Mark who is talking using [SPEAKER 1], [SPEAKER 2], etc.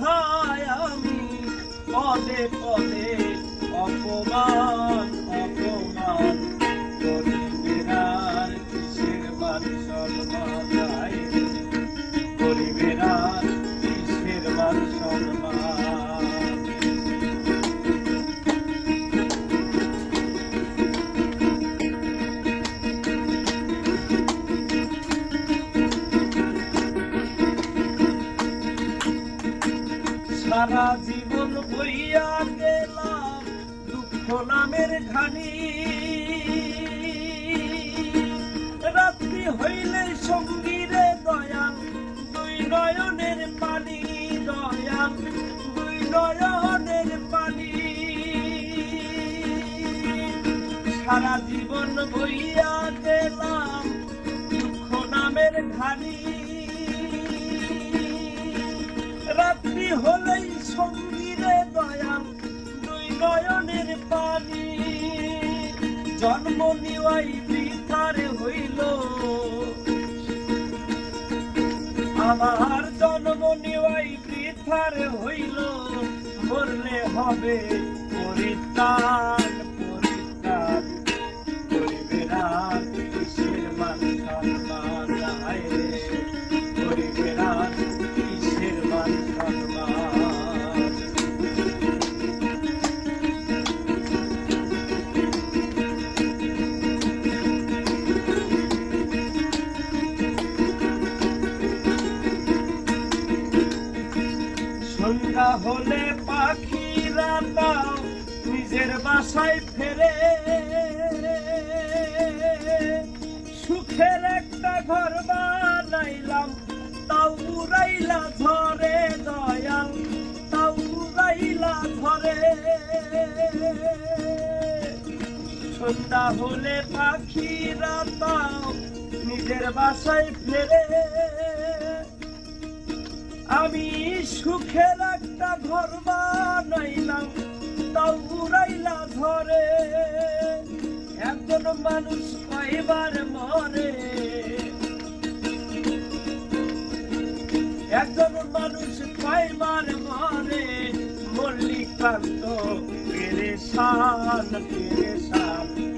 [SPEAKER 1] ভাই আমি পদে পদে অপমান অপমান। করি বেড়ার কিসের বাড়ি? সর্বদাই সারা জীবন বইয়া গেলাম দুঃখ নামের ঘানি। রাত্রি হইলে সঙ্গীরে দয়াল, দুই নয়নের পানি দয়াল, দুই নয়নের পানি। সারা জীবন বইয়া গেলাম দুঃখ নামের ঘানি। রাত্রি হলেই সঙ্গীরে দয়াল, দুই নয়নের পানি। জন্ম নিওয়াই বৃথারে হইল। আমার জন্ম নিওয়াই বৃথারে হইল। মরলে হবে পরিত্রাণ পরিত্রাণ। গরিবের আর কিসের মান সম্মান? সন্ধ্যা হলে পাখিরা তাও নিজের বাসায় ফেরে। সুখের একটা ঘর বানাইলাম, তাও উড়াইলা ধরে দয়াল, তাও উড়াইলা ধরে সন্ধ্যা হলে পাখিরা তাও নিজের বাসায় ফেরে। আমি সুখের একটা ঘর বানাইলাম তাও উড়াইলা ধরে একজন মানুষ কয়বার মরে? একজন মানুষ কয়বার মরে? মল্লিকান্ত, পেরেশান পেরেশান।